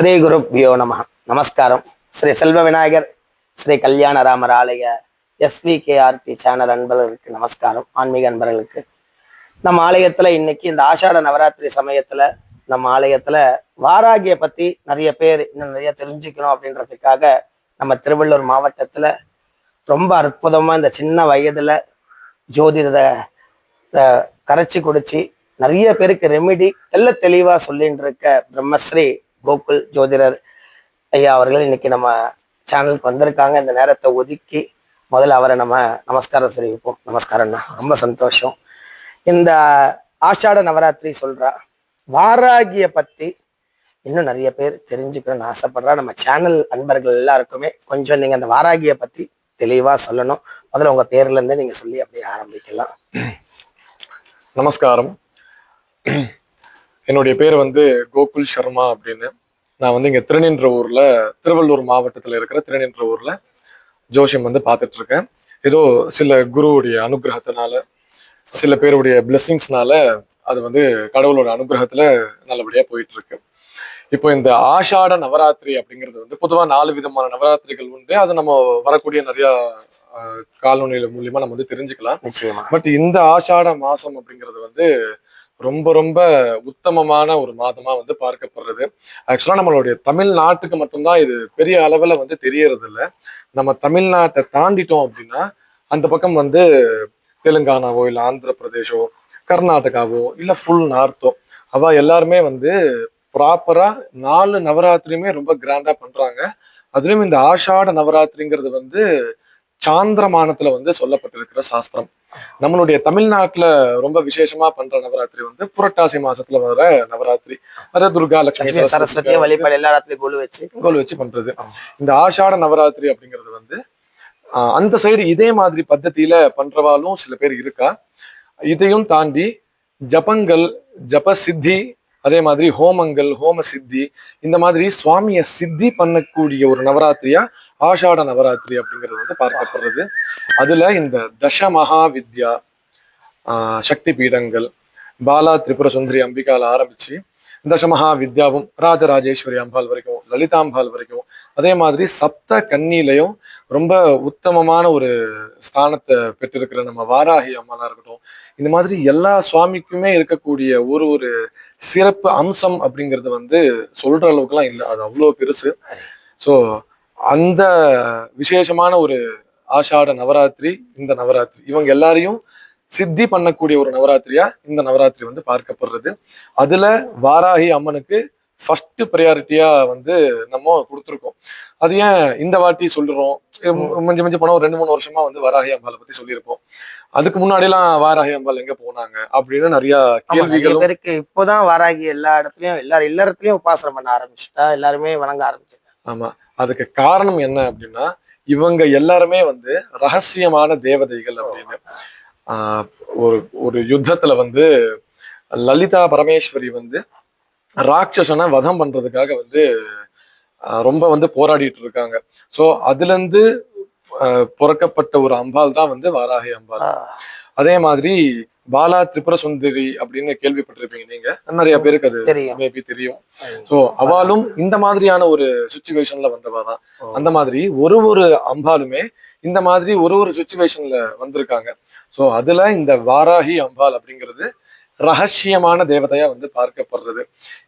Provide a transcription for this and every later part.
ஸ்ரீ குருப்யோ நம. நமஸ்காரம். ஸ்ரீ செல்வ விநாயகர் ஸ்ரீ கல்யாண ராமர் ஆலய எஸ்விகேஆர்டி சேனல் அன்பர்களுக்கு நமஸ்காரம். ஆன்மீக அன்பர்களுக்கு. நம்ம ஆலயத்துல இன்னைக்கு இந்த ஆஷாட நவராத்திரி சமயத்துல நம்ம ஆலயத்துல வாராகிய பத்தி நிறைய பேர் இன்னும் நிறைய தெரிஞ்சுக்கணும் அப்படின்றதுக்காக நம்ம திருவள்ளூர் மாவட்டத்துல ரொம்ப அற்புதமா இந்த சின்ன வயதுல ஜோதிடத்தை கரைச்சி குடிச்சு நிறைய பேருக்கு ரெமிடி தெல்ல தெளிவா சொல்லிட்டு இருக்க பிரம்மஸ்ரீ கோகுல் ஜோதிடர் ஐயா அவர்கள் இன்னைக்கு நம்ம சேனலுக்கு வந்திருக்காங்க. இந்த நேரத்தை ஒதுக்கி முதல்ல அவரை நம்ம நமஸ்காரம் தெரிவிப்போம். நமஸ்காரம்ண்ணா ரொம்ப சந்தோஷம். இந்த ஆஷாட நவராத்திரி சொல்றா வாராகிய பத்தி இன்னும் நிறைய பேர் தெரிஞ்சுக்கணும்னு ஆசைப்படுறா. நம்ம சேனல் அன்பர்கள் எல்லாருக்குமே கொஞ்சம் நீங்க அந்த வாராகிய பத்தி தெளிவா சொல்லணும். முதல்ல உங்க பேர்ல இருந்து நீங்க சொல்லி அப்படியே ஆரம்பிக்கலாம். நமஸ்காரம். என்னுடைய பேர் வந்து கோகுல் சர்மா அப்படின்னு. நான் வந்து இங்க திருநின்ற ஊர்ல திருவள்ளூர் மாவட்டத்துல இருக்கிற திருநின்ற ஊர்ல ஜோசியம் வந்து பார்த்துட்டு இருக்கேன் ஏதோ சில குருவுடைய அனுகிரகத்தினால சில பேருடைய பிளெஸ்ஸிங்ஸ்னால அது வந்து கடவுளோட அனுகிரகத்துல நல்லபடியா போயிட்டு இருக்கு இப்போ இந்த ஆஷாட நவராத்திரி அப்படிங்கிறது வந்து பொதுவா நாலு விதமான நவராத்திரிகள் உண்டு. அது நம்ம வரக்கூடிய நிறைய காலநிலை மூலியமா நம்ம வந்து தெரிஞ்சுக்கலாம். பட் இந்த ஆஷாட மாசம் அப்படிங்கிறது வந்து ரொம்ப ரொம்ப உத்தமமான ஒரு மாதமா வந்து பார்க்கப்படுறது. ஆக்சுவலா நம்மளுடைய தமிழ்நாட்டுக்கு மட்டும்தான் இது பெரிய அளவுல வந்து தெரியறது இல்ல நம்ம தமிழ்நாட்டை தாண்டிட்டோம் அப்படின்னா அந்த பக்கம் வந்து தெலுங்கானாவோ இல்ல ஆந்திர பிரதேஷோ கர்நாடகாவோ இல்ல ஃபுல் நார்த்தோ அவ எல்லாருமே வந்து ப்ராப்பரா நாலு நவராத்திரியுமே ரொம்ப கிராண்டா பண்றாங்க. அதுலயும் இந்த ஆஷாட நவராத்திரிங்கிறது வந்து சாந்திரமானத்துல வந்து சொல்லப்பட்டிருக்கிற சாஸ்திரம். நம்மளுடைய தமிழ்நாட்டுல ரொம்ப விசேஷமா பண்ற நவராத்திரி வந்து புரட்டாசி மாசத்துல வர நவராத்திரி. அதாவது துர்கா லட்சுமி சரஸ்வதி வழிபாடு எல்லா இடத்துலயும் கோல் வச்சு. கோல் வச்சு பண்றது. இந்த ஆஷாட நவராத்திரி அப்படிங்கிறது வந்து அந்த சைடு இதே மாதிரி பద్ధதியில பண்றவாலும் சில பேர் இருக்கா? இதையும் தாண்டி ஜபங்கள் ஜப சித்தி அதே மாதிரி ஹோமங்கள் ஹோம சித்தி இந்த மாதிரி சுவாமிய சித்தி பண்ணக்கூடிய ஒரு நவராத்திரியா ஆஷாட நவராத்திரி அப்படிங்கிறது வந்து பார்க்கப்படுறது. அதுல இந்த தச மகா வித்யா சக்தி பீடங்கள் பாலா திரிபுர சுந்தரி அம்பிகால ஆரம்பிச்சு தசமகா வித்யாவும் ராஜராஜேஸ்வரி அம்பாள் வரைக்கும் லலிதாம்பாள் வரைக்கும் அதே மாதிரி சப்த கன்னிலையும் ரொம்ப உத்தமமான ஒரு ஸ்தானத்தை பெற்றிருக்கிற நம்ம வாராகி அம்மாளா இருக்கட்டும் இந்த மாதிரி எல்லா சுவாமிக்குமே இருக்கக்கூடிய ஒரு ஒரு சிறப்பு அம்சம் அப்படிங்கிறது வந்து சொல்ற அளவுக்குலாம் இல்லை. அது அவ்வளோ பெருசு. ஸோ அந்த விசேஷமான ஒரு ஆஷாட நவராத்திரி இந்த நவராத்திரி. இவங்க எல்லாரையும் சித்தி பண்ணக்கூடிய ஒரு நவராத்திரியா இந்த நவராத்திரி வந்து பார்க்கப்படுறது. அதுல வாராகி அம்மனுக்கு ஃபர்ஸ்ட் ப்ரையாரிட்டியா வந்து நம்ம கொடுத்துருக்கோம். அது ஏன் இந்த வாட்டி சொல்றோம்? மிஞ்சி மிஞ்சி போனா ஒரு ரெண்டு மூணு வருஷமா வந்து வாராகி அம்பாளை பத்தி சொல்லியிருப்போம். அதுக்கு முன்னாடி எல்லாம் வாராகி அம்பாள் எங்க போனாங்க அப்படின்னு நிறைய கேள்விகளும் பேருக்கு இப்போதான் வாராகி எல்லா இடத்துலயும் எல்லாரும் இல்லறத்துலயும் உபாசனம் பண்ண ஆரம்பிச்சுட்டா எல்லாருமே வணங்க ஆரம்பிச்சிட்டாங்க ஆமா. அதுக்கு காரணம் என்ன அப்படின்னா இவங்க எல்லாருமே வந்து ரகசியமான தேவதைகள் அப்படின்னு. ஒரு ஒரு யுத்தத்துல வந்து லலிதா பரமேஸ்வரி வந்து ராட்சசனை வதம் பண்றதுக்காக வந்து ரொம்ப வந்து போராடிட்டு இருக்காங்க. சோ அதுல இருந்து பிறக்கப்பட்ட ஒரு அம்பாள் தான் வந்து வாராகி அம்பாள். அதே மாதிரி பாலா திரிபுர சுந்தரி அப்படின்னு கேள்விப்பட்டிருப்பீங்க நீங்க. நிறைய பேருக்கு அது தெரியும். மேபி தெரியும். சோ அவளும் இந்த மாதிரியான ஒரு சுச்சுவேஷன்ல வந்தவா தான். அந்த மாதிரி ஒரு ஒரு அம்பாலுமே இந்த மாதிரி ஒரு ஒரு சுச்சுவேஷன்ல வந்திருக்காங்க. சோ அதுல இந்த வாராகி அம்பாள் அப்படிங்கிறது ரகசியமான தேவதையா வந்து பார்க்கப்படுறது.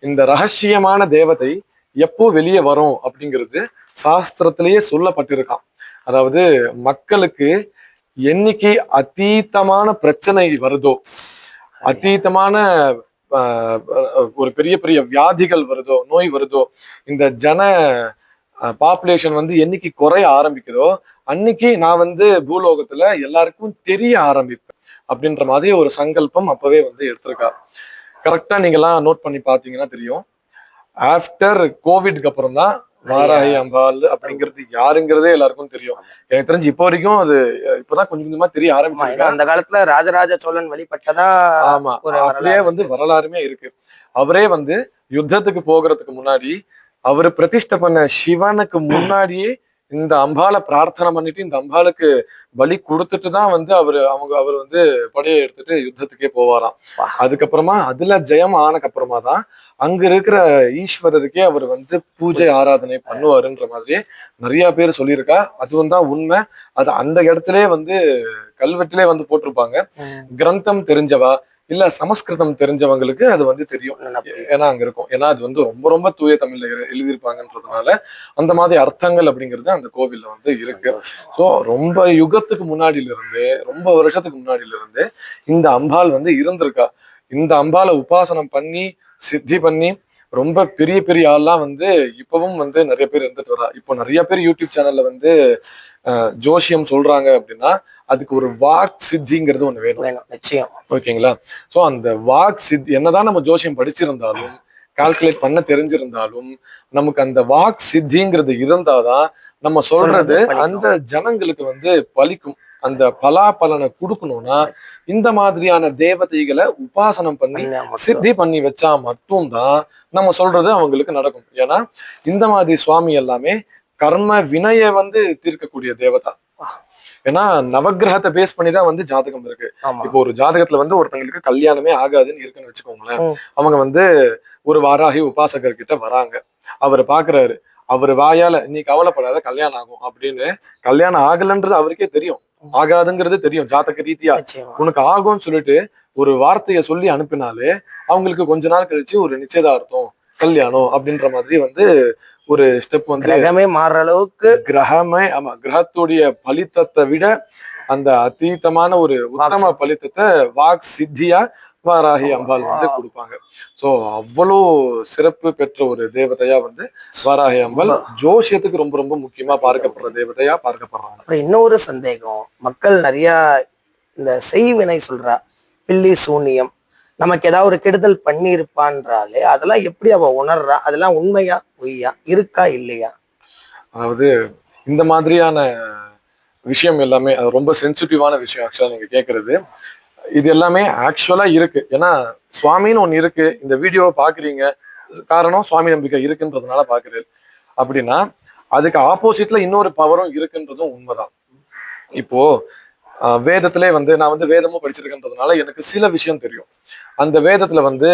இந்த ரகசியமான தேவதை எப்போ வெளியே வரும் அப்படிங்கிறது சாஸ்திரத்திலேயே சொல்லப்பட்டிருக்கான் அதாவது மக்களுக்கு என்னைக்கு அதீதமான பிரச்சனை வருதோ ஆஹ், ஒரு பெரிய பெரிய வியாதிகள் வருதோ நோய் வருதோ இந்த ஜன பாப்புலேஷன் வந்து என்னைக்கு குறைய ஆரம்பிக்குதோ அன்னைக்கு நான் வந்து பூலோகத்துல எல்லாருக்கும் தெரிய ஆரம்பிப்பேன் அப்படின்ற மாதிரி ஒரு சங்கல்பம் அப்பவே வந்து எடுத்திருக்கா. கரெக்டா நீங்க எல்லாம் நோட் பண்ணி பாத்தீங்கன்னா தெரியும். ஆஃப்டர் கோவிட்க்கு அப்புறம் தான் வாராகி அம்பாள் அப்படிங்கிறது யாருங்கிறதே எல்லாருக்கும் தெரியும். எனக்கு தெரிஞ்சு இப்போ வரைக்கும் அது இப்பதான் கொஞ்சம் கொஞ்சமா தெரிய ஆரம்பிச்சிருக்கா. ஏன்னா அந்த காலத்துல ராஜராஜ சோழன் வழிபட்டதா ஆமா அப்படியே வந்து வரலாறுமே இருக்கு. அவரே வந்து யுத்தத்துக்கு போகிறதுக்கு முன்னாடி அவரு பிரதிஷ்டை பண்ண சிவனுக்கு முன்னாடியே இந்த அம்பாளை பிரார்த்தனை பண்ணிட்டு இந்த அம்பாளுக்கு பலி கொடுத்துட்டு தான் வந்து அவரு அவங்க அவர் வந்து படையை எடுத்துட்டு யுத்தத்துக்கே போவாராம். அதுக்கப்புறமா அதுல ஜெயம் ஆனக்கு அப்புறமா தான் அங்க இருக்கிற ஈஸ்வரருக்கே அவர் வந்து பூஜை ஆராதனை பண்ணுவாருன்ற மாதிரியே நிறைய பேர் சொல்லியிருக்கா. அதுவும் தான் உண்மை. அது அந்த இடத்திலே வந்து கல்வெட்டிலே வந்து போட்டிருப்பாங்க. கிரந்தம் தெரிஞ்சவா? இல்ல சமஸ்கிருதம் தெரிஞ்சவங்களுக்கு அது வந்து தெரியும். ஏன்னா அங்க இருக்கும். ஏன்னா அது வந்து ரொம்ப ரொம்ப தூய தமிழ்ல எழு- எழுதியிருப்பாங்கன்றதுனால அந்த மாதிரி அர்த்தங்கள் அப்படிங்கிறது அந்த கோவில்ல வந்து இருக்கு. ஸோ ரொம்ப யுகத்துக்கு முன்னாடியில இருந்து ரொம்ப வருஷத்துக்கு முன்னாடியில இருந்து இந்த அம்பாள் வந்து இருந்திருக்கா. இந்த அம்பாளை உபாசனம் பண்ணி சித்தி பண்ணி ரொம்ப பெரிய பெரிய ஆள்லாம் வந்து இப்பவும் வந்து நிறைய பேர் இருந்துட்டு வரா. இப்போ நிறைய பேர் யூடியூப் சேனல்ல வந்து அஹ், ஜோசியம் சொல்றாங்க அப்படின்னா அதுக்கு ஒரு வாக் சித்திங்கிறது ஒண்ணு வேணும். வேணும். நிச்சயம். ஓகேங்களா? சோ அந்த வாக் சித் என்னதான் நம்ம ஜோசியம் படிச்சிருந்தாலும் கால்குலேட் பண்ண தெரிஞ்சிருந்தாலும் நமக்கு அந்த வாக் சித்திங்கிறது இருந்தாதான் நம்ம சொல்றது. அந்த ஜனங்களுக்கு வந்து பலிக்கும் அந்த பலாபலனை கொடுக்கணும்னா இந்த மாதிரியான தேவதைகளை உபாசனம் பண்ணி. சித்தி பண்ணி வச்சா மட்டும்தான் நம்ம சொல்றது அவங்களுக்கு நடக்கும். ஏன்னா இந்த மாதிரி சுவாமி எல்லாமே கர்ம வினைய வந்து தீர்க்கக்கூடிய தேவதா. ஏன்னா நவக்கிரகத்தை பேஸ் பண்ணி தான் வந்து ஜாதகம் இருக்கு. இப்போ ஒரு ஜாதகத்துல வந்து ஒருத்தங்களுக்கு கல்யாணமே ஆகாதுன்னு இருக்குன்னு வச்சுக்கோங்களேன். அவங்க வந்து ஒரு வாராகி உபாசகர் கிட்ட வராங்க. அவர் பாக்குறாரு. அவர் வாயால நீ கவலைப்படாத கல்யாணம் ஆகும். அப்படின்னு கல்யாணம் ஆகலன்றது அவருக்கே தெரியும். ஆகாதுங்கிறது தெரியும் ஜாதக ரீதியா. உனக்கு ஆகும்னு சொல்லிட்டு ஒரு வார்த்தையை சொல்லி அனுப்பினாலே அவங்களுக்கு கொஞ்ச நாள் கழிச்சு ஒரு நிச்சயதார்த்தம் கல்யாணம் அப்படின்ற மாதிரி வந்து ஒரு ஸ்டெப் வந்து கிரகமே மாறுற அளவுக்கு கிரகமே ஆமா கிரகத்துடைய பலித்தத்தை விட அந்த அதீதமான ஒரு உத்தம. பலித்தத்தை வாக் சித்தியா வாராகி அம்பாள் வந்து. கொடுப்பாங்க. சோ அவ்வளோ சிறப்பு பெற்ற ஒரு தேவதையா வந்து வாராகி அம்பாள். ஜோசியத்துக்கு ரொம்ப ரொம்ப முக்கியமா பார்க்கப்படுற தேவதையா பார்க்கப்படுறாங்க. அப்புறம் இன்னொரு சந்தேகம். மக்கள் நிறைய இந்த செய்வினை சொல்றா பில்லி சூனியம் நமக்கு ஏதாவது ஒரு கெடுதல் பண்ணியிருப்பான்றாலே அதெல்லாம் எப்படி அவ உணர்றா? அதெல்லாம் உண்மையா பொய்யா இருக்கா இல்லையா? அதாவது இந்த மாதிரியான விஷயம் எல்லாமே அது ரொம்ப சென்சிட்டிவான விஷயம் ஆக்சுவலா நீங்க கேக்குறது. இது எல்லாமே ஆக்சுவலா இருக்கு. ஏன்னா சுவாமின்னு ஒண்ணு இருக்கு. இந்த வீடியோவை பாக்குறீங்க. காரணம் சுவாமி நம்பிக்கை இருக்குன்றதுனால பாக்குறது அப்படின்னா அதுக்கு ஆப்போசிட்ல இன்னொரு பவரும் இருக்குன்றதும் உண்மைதான். இப்போ வேதத்திலே வந்து நான் வந்து வேதமும் படிச்சிருக்கேன்றதுனால எனக்கு சில விஷயம் தெரியும். அந்த வேதத்துல வந்து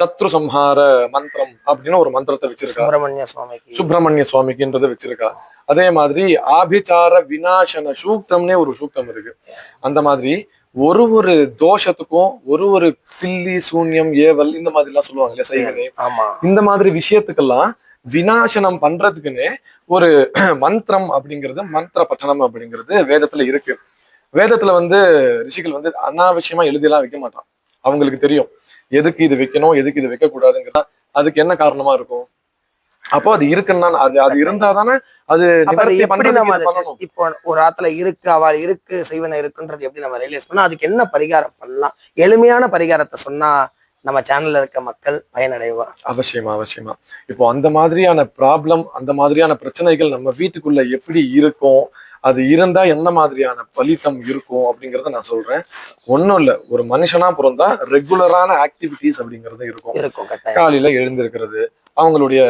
சத்ரு சம்ஹார மந்திரம் அப்படின்னு ஒரு மந்திரத்தை வச்சிருக்கா. சுப்பிரமணிய சுவாமிக்கு. சுப்பிரமணிய சுவாமிக்குன்றதை வச்சிருக்கா. அதே மாதிரி ஆபிச்சார விநாசன சூக்தம்னே ஒரு சூக்தம் இருக்கு. அந்த மாதிரி ஒரு ஒரு தோஷத்துக்கும் ஒரு ஒரு பில்லி சூன்யம் ஏவல் இந்த மாதிரி எல்லாம் சொல்லுவாங்க இல்லையா செய்வனே ஆமா. இந்த மாதிரி விஷயத்துக்கெல்லாம் விநாசனம் பண்றதுக்குன்னே ஒரு மந்திரம் அப்படிங்கிறது மந்திர பட்டணம் அப்படிங்கிறது வேதத்துல இருக்கு. வேதத்துல வந்து ரிஷிகள் வந்து அனாவசியமா எழுதியெல்லாம் வைக்க மாட்டான். அவங்களுக்கு தெரியும். எதுக்கு இது வைக்கணும் எதுக்கு இது வைக்க கூடாதுங்கிறதா அதுக்கு என்ன காரணமா இருக்கும்? அப்போ அது இருக்குன்னா அது அது இருந்தா தானே அது இப்போ ஒரு ஆத்துல இருக்கு அவள் இருக்கு செய்வன இருக்குன்றது எப்படி நம்ம ரியலைஸ் பண்ணா அதுக்கு என்ன பரிகாரம் பண்ணலாம்? எளிமையான பரிகாரத்தை சொன்னா நம்ம சேனல்ல இருக்க மக்கள் பயனடைவா அவசியமா அவசியமா. இப்போ அந்த மாதிரியான ப்ராப்ளம் அந்த மாதிரியான பிரச்சனைகள் நம்ம வீட்டுக்குள்ள எப்படி இருக்கும்? அது இருந்தா என்ன மாதிரியான பலித்தம் இருக்கும் அப்படிங்கறத நான் சொல்றேன். ஒண்ணும் இல்ல. ஒரு மனுஷனா பிறந்தா ரெகுலரான ஆக்டிவிட்டிஸ் அப்படிங்கிறது இருக்கும். இருக்கும் காலையில எழுந்திருக்கிறது அவங்களுடைய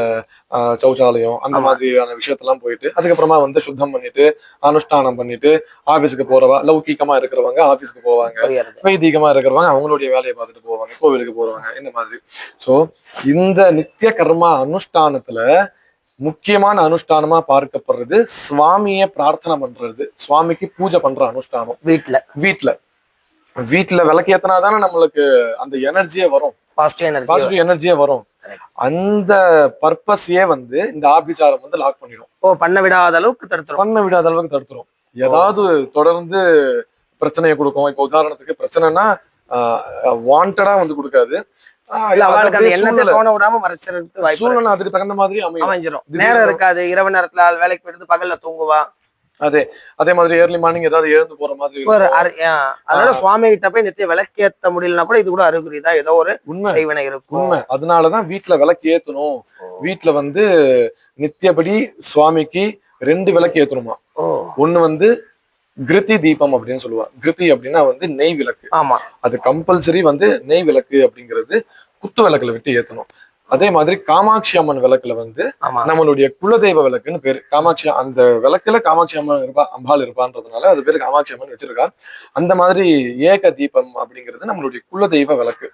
சௌச்சாலயம் அந்த. மாதிரியான விஷயத்தெல்லாம் போயிட்டு அதுக்கப்புறமா வந்து சுத்தம் பண்ணிட்டு அனுஷ்டானம் பண்ணிட்டு ஆபீஸ்க்கு போறவா லௌகிகமா இருக்கிறவங்க ஆபீஸ்க்கு போவாங்க. வைதீகமா இருக்கிறவங்க அவங்களுடைய வேலையை பார்த்துட்டு போவாங்க கோவிலுக்கு போறவங்க இந்த மாதிரி. சோ இந்த நித்திய கர்மா அனுஷ்டானத்துல முக்கியமான அனுஷ்டானமா பார்க்கப்படுறது சுவாமிய பிரார்த்தனை பண்றது சுவாமிக்கு பூஜை பண்ற அனுஷ்டானம். வீட்டுல வீட்ல. வீட்ல விளக்கேத்தினா தானே நம்மளுக்கு அந்த எனர்ஜியே வரும். பாசிட்டிவ் பாசிட்டிவ் எனர்ஜியே வரும். அந்த பர்பஸையே வந்து இந்த ஆபிச்சாரம் வந்து லாக் பண்ணிடும். ஓ பண்ண விடாத அளவுக்கு தடுத்துரும். பண்ண விடாத அளவுக்கு தடுத்துரும். ஏதாவது தொடர்ந்து பிரச்சனையை கொடுக்கும். இப்போ உதாரணத்துக்கு பிரச்சனைனா வாண்டடா வந்து கொடுக்காது. சூழ்நிலை- அதுக்கு தகுந்த மாதிரி அமைஞ்சிரும். நேரம் இருக்காது. இரவு நேரத்துல வேலைக்கு போயிட்டு பகல்ல தூங்குவா. அதே அதே மாதிரி ஏர்லி மார்னிங் ஏதாவது எழுந்து போற மாதிரி அதனால. சுவாமி கிட்ட போய் நித்திய விளக்கேத்த முடியலன்னா கூட இது கூட அறிகுறி தான். ஏதோ ஒரு உண்மை. செய்வனை இருக்கும். உண்மை. அதனாலதான் வீட்ல விளக்கு ஏத்தணும். ஓ. வீட்ல வந்து நித்தியபடி சுவாமிக்கு ரெண்டு விளக்கு ஏத்தணுமா? ஒண்ணு வந்து கிருதி தீபம் அப்படின்னு சொல்லுவா கிருதி அப்படின்னா வந்து நெய் விளக்கு. ஆமா. அது கம்பல்சரி வந்து நெய் விளக்கு அப்படிங்கிறது குத்து விளக்குல விட்டு ஏத்தணும். அதே மாதிரி காமாட்சி அம்மன் விளக்குல வந்து நம்மளுடைய குலதெய்வ விளக்குன்னு பேரு. காமாட்சி அந்த விளக்குல காமாட்சி அம்மன் இருப்பா அம்பாள் இருப்பான்றதுனால அது பேரு காமாட்சி அம்மன் வச்சிருக்கா அந்த மாதிரி ஏக தீபம் அப்படிங்கிறது நம்மளுடைய குலதெய்வ விளக்கு.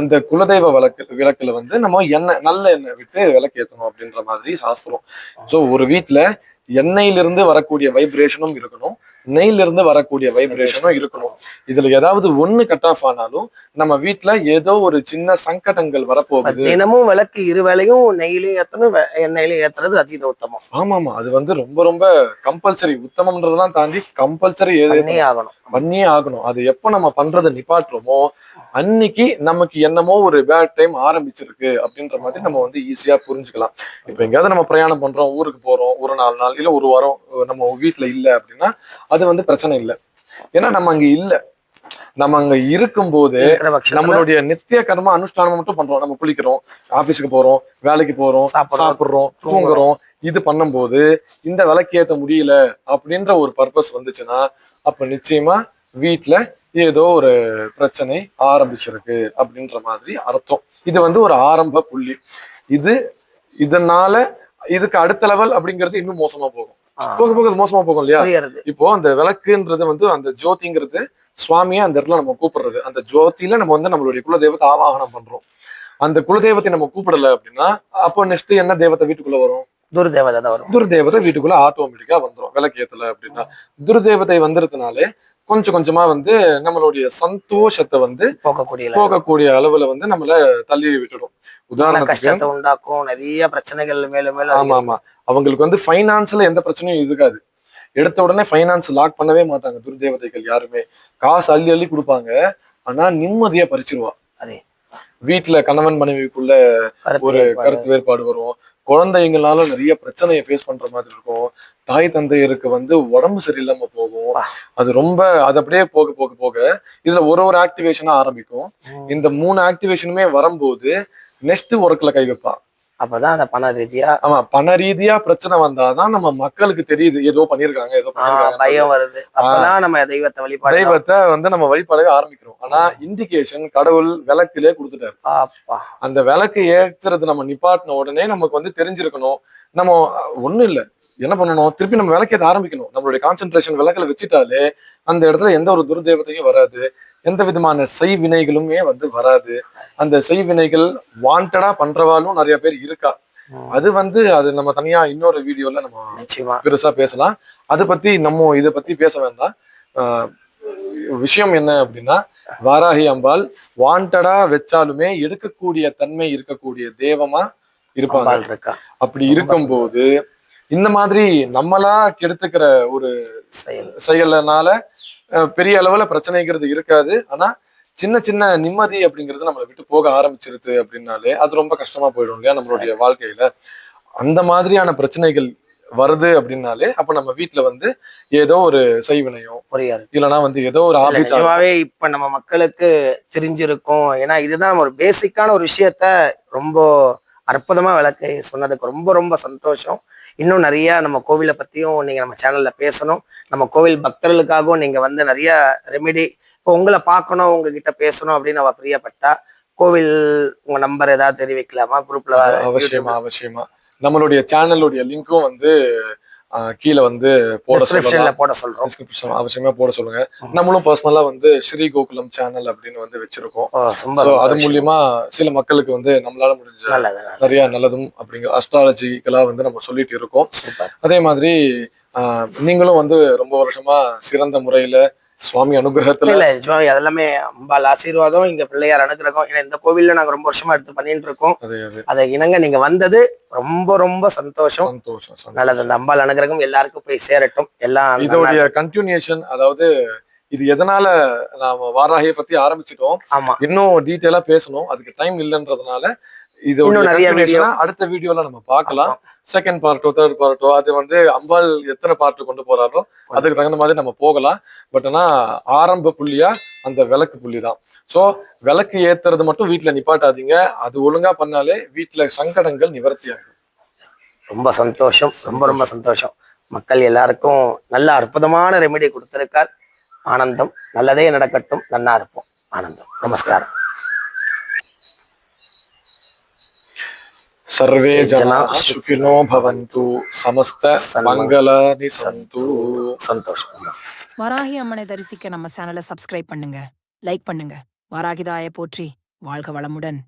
அந்த குலதெய்வ விளக்கு விளக்குல வந்து நம்ம எண்ணெய் நல்ல எண்ணெய் விட்டு விளக்கு ஏத்தணும் அப்படின்ற மாதிரி சாஸ்திரம். சோ ஒரு வீட்ல எண்ணெயிலிருந்து வரக்கூடிய வைப்ரேஷனும் இருக்கணும். நெய்ல இருந்து வரக்கூடிய வைப்ரேஷனும் இருக்கணும். இதுல ஏதாவது ஒண்ணு கட் ஆஃப் ஆனாலும் நம்ம வீட்ல ஏதோ ஒரு சின்ன சங்கடங்கள் வரப்போகுது. தினமும் விளக்கு இருவேளையும் நெய்யிலையும் ஏத்தணும் வெ- எண்ணெயிலையும் ஏத்துறது அதீத உத்தமம் ஆமாமா அது வந்து ரொம்ப ரொம்ப கம்பல்சரி உத்தமம்ன்றதெல்லாம் தாண்டி கம்பல்சரி பண்ணி ஆகணும். பண்ணியே ஆகணும். அது எப்போ நம்ம பண்றதை நிப்பாட்டுறோமோ அன்னைக்கு நமக்கு என்னமோ ஒரு பேட் டைம் ஆரம்பிச்சிருக்கு அப்படின்ற மாதிரி நம்ம வந்து ஈஸியா புரிஞ்சுக்கலாம். இப்ப எங்கேயாவது நம்ம பிரயாணம் பண்றோம் ஊருக்கு போறோம் ஒரு நாலு நாள் இல்ல ஒரு வாரம் நம்ம வீட்ல இல்ல அப்படின்னா அது வந்து பிரச்சனை இல்லை. ஏன்னா நம்ம அங்க இல்ல. நம்ம அங்க இருக்கும்போது நம்மளுடைய நித்திய கர்ம அனுஷ்டானம் மட்டும் பண்றோம். நம்ம குளிக்கிறோம் ஆபீஸுக்கு போறோம் வேலைக்கு போறோம் சாப்பிடுறோம் தூங்குறோம். இது பண்ணும்போது இந்த விளக்கேத்த முடியல அப்படின்ற ஒரு பர்பஸ் வந்துச்சுன்னா அப்ப நிச்சயமா வீட்ல ஏதோ ஒரு பிரச்சனை ஆரம்பிச்சிருக்கு அப்படின்ற மாதிரி அர்த்தம். இது வந்து ஒரு ஆரம்ப புள்ளி. இது இதனால இதுக்கு அடுத்த லெவல் அப்படிங்கிறது இன்னும் மோசமா போகும். போக போக மோசமா போகும் இல்லையா இப்போ அந்த விளக்குன்றது வந்து அந்த ஜோதிங்கிறது சுவாமியை அந்த இடத்துல நம்ம கூப்பிடுறது. அந்த ஜோதியில நம்ம வந்து நம்மளுடைய குலதெய்வத்தை ஆவாகனம் பண்றோம். அந்த குலதெய்வத்தை நம்ம கூப்பிடல அப்படின்னா அப்போ நெக்ஸ்ட் என்ன தெய்வத்தை வீட்டுக்குள்ள வரும்? துர்தேவதை தான் வரும். துர்தேவதை வீட்டுக்குள்ள ஆட்டோமேட்டிக்கா வந்துரும். விளக்கு ஏத்தல அப்படின்னா துர்தேவதை வந்துருதுனாலே கொஞ்சம் கொஞ்சமா வந்து நம்மளுடைய சந்தோஷத்தை வந்து போக்கக்கூடிய போகக்கூடிய அளவுல வந்து நம்மள தள்ளி விட்டுடும். உதாரணத்துக்கு கஷ்டத்தை உண்டாக்கும் நிறைய பிரச்சனைகள் மேலும் மேலும் ஆமா ஆமா. அவங்களுக்கு வந்து ஃபைனான்ஸ்ல எந்த பிரச்சனையும் இருக்காது. எடுத்த உடனே ஃபைனான்ஸ் லாக் பண்ணவே மாட்டாங்க துர்தேவதைகள் யாருமே. காசு அள்ளி அள்ளி கொடுப்பாங்க. ஆனா நிம்மதியா பறிச்சிருவா. வீட்டுல கணவன் மனைவிக்குள்ள ஒரு. கருத்து வேறுபாடு வரும். குழந்தைங்களால நிறைய பிரச்சனையை ஃபேஸ் பண்ற மாதிரி இருக்கும் தாய் தந்தையருக்கு வந்து உடம்பு சரியில்லாம போகும். அது ரொம்ப அது அப்படியே போக போக போக இதுல ஒரு ஒரு ஆக்டிவேஷனா ஆரம்பிக்கும். இந்த மூணு ஆக்டிவேஷனுமே வரும்போது நெக்ஸ்ட் ஒர்க்ல கை வைப்பா அப்பதான் அந்த பண ரீதியா ஆமா பண ரீதியா பிரச்சனை வந்தாதான் நம்ம மக்களுக்கு தெரியுது. ஏதோ பண்ணிருக்காங்க ஏதோ பயம் வருது. அப்பதான் நம்ம தெய்வத்தை வழிபாடு தெய்வத்தை வந்து நம்ம வழிபடவே ஆரம்பிக்கிறோம். ஆனா இண்டிகேஷன் கடவுள் விளக்கிலே கொடுத்துட்டாரு. அப்பா. அந்த விளக்கு ஏத்துறது நம்ம நிப்பாட்டின உடனே நமக்கு வந்து தெரிஞ்சிருக்கணும். நம்ம ஒண்ணும் இல்ல. என்ன பண்ணணும்? திருப்பி நம்ம விளக்கேத்த ஆரம்பிக்கணும். நம்மளுடைய கான்சென்ட்ரேஷன் விளக்குல வச்சுட்டாலே அந்த இடத்துல எந்த ஒரு துர்தேவத்தையும் வராது. எந்த விதமான செய்வினைகளுமே வந்து வராது. அந்த செய்வினைகள் வாண்டடா பண்றவாலும் நிறைய பேர் இருக்கா. அது வந்து அது நம்ம தனியா இன்னொரு வீடியோல நம்ம பெருசா பேசலாம். அதை பத்தி நம்ம இதை பத்தி பேச வேண்டாம். விஷயம் என்ன அப்படின்னா வாராகி அம்பாள் வாண்டடா வச்சாலுமே எடுக்கக்கூடிய தன்மை இருக்கக்கூடிய தேவமா இருப்பாங்க. அப்படி இருக்கும்போது இந்த மாதிரி நம்மளா கெடுத்துக்கிற ஒரு செயல். செயல்னால பெரிய அளவுல பிரச்சனைங்கிறது இருக்காது. ஆனா சின்ன சின்ன நிம்மதி அப்படிங்கிறது நம்மளை விட்டு போக ஆரம்பிச்சிருது அப்படின்னாலே அது ரொம்ப கஷ்டமா போயிடும் இல்லையா நம்மளுடைய வாழ்க்கையில. அந்த மாதிரியான பிரச்சனைகள் வருது அப்படின்னாலே அப்ப நம்ம வீட்ல வந்து ஏதோ ஒரு செய்வினையும் புரியாது. இல்லைன்னா வந்து ஏதோ ஒரு நிஜமாவே இப்ப நம்ம மக்களுக்கு தெரிஞ்சிருக்கும். ஏன்னா இதுதான் நம்ம ஒரு பேசிக்கான ஒரு விஷயத்த ரொம்ப அற்புதமா விளக்கி சொன்னதுக்கு ரொம்ப ரொம்ப சந்தோஷம். இன்னும் நிறைய நம்ம கோவிலை பத்தியும் நீங்க நம்ம சேனல்ல பேசணும். நம்ம கோவில் பக்தர்களுக்காகவும் நீங்க வந்து நிறைய ரெமெடி இப்போ உங்களை பார்க்கணும் உங்ககிட்ட பேசணும் அப்படின்னு அவ பிரியப்பட்டா கோவில் உங்க நம்பர் ஏதாவது தெரிவிக்கலாமா? குரூப்ல அவசியமா அவசியமா. நம்மளுடைய சேனலுடைய லிங்க்கும் வந்து கீழே வந்து போட சொல்றோம் டிஸ்கிரிப்ஷன் அவசியமா போட சொல்லுங்க. நம்மளும் பர்சனலா வந்து ஸ்ரீ கோகுலம் சேனல் அப்படின்னு வந்து வச்சிருக்கோம் அது. மூலியமா சில மக்களுக்கு வந்து நம்மளால முடிஞ்ச. நிறைய நல்லதும் அப்படிங்கிற அஸ்ட்ராலஜிக்கலா வந்து நம்ம சொல்லிட்டு இருக்கோம் அதே மாதிரி ஆஹ், நீங்களும் வந்து ரொம்ப வருஷமா சிறந்த முறையில சுவாமி அனுகிரகத்துல இல்ல நிஜமாவே அதெல்லாமே அம்பாள் ஆசீர்வாதம் இங்க பிள்ளையார் அனுகிரகம். ஏன்னா இந்த கோவில்ல நாங்க ரொம்ப வருஷமா எடுத்து பண்ணிட்டு இருக்கோம். அது இணங்க நீங்க வந்தது ரொம்ப ரொம்ப சந்தோஷம். சந்தோஷம். நல்லது அந்த அம்பாள் அனுகிரகம் எல்லாருக்கும் போய் சேரட்டும். எல்லாம் இதோடைய கண்டினியூஷன் அதாவது இது எதனால நாம வாராகியை பத்தி ஆரம்பிச்சிட்டோம்? ஆமா. இன்னும் டீட்டெயிலா பேசணும். அதுக்கு டைம் இல்லைன்றதுனால இன்னும் நிறைய அடுத்த வீடியோல நம்ம பார்க்கலாம். செகண்ட் பார்ட்டோ தேர்ட் பார்ட்டோ அது வந்து அம்பாள் எத்தனை பார்ட் கொண்டு போறாரோ அதுக்கு தகுந்த மாதிரி நம்ம போகலாம். பட் ஆனா ஆரம்ப புள்ளியா அந்த விளக்கு புள்ளி தான் ஸோ விளக்கு ஏத்துறது மட்டும் வீட்டுல நிப்பாட்டாதீங்க. அது ஒழுங்கா பண்ணாலே வீட்டுல சங்கடங்கள் நிவர்த்தி ஆகும். ரொம்ப சந்தோஷம். ரொம்ப ரொம்ப சந்தோஷம். மக்கள் எல்லாருக்கும் நல்ல அற்புதமான ரெமெடி கொடுத்திருக்கார். ஆனந்தம். நல்லதே நடக்கட்டும். நன்னா இருப்போம். ஆனந்தம். நமஸ்காரம். சர்வே சுகினோ பவந்து சமஸ்த சன்மங் மங்களானி சந்து சந்தோஷம் வராகி அம்மனை தரிசிக்க நம்ம சேனலை சப்ஸ்கிரைப் பண்ணுங்க லைக் பண்ணுங்க. வராகிதாய போற்றி வாழ்க வளமுடன்.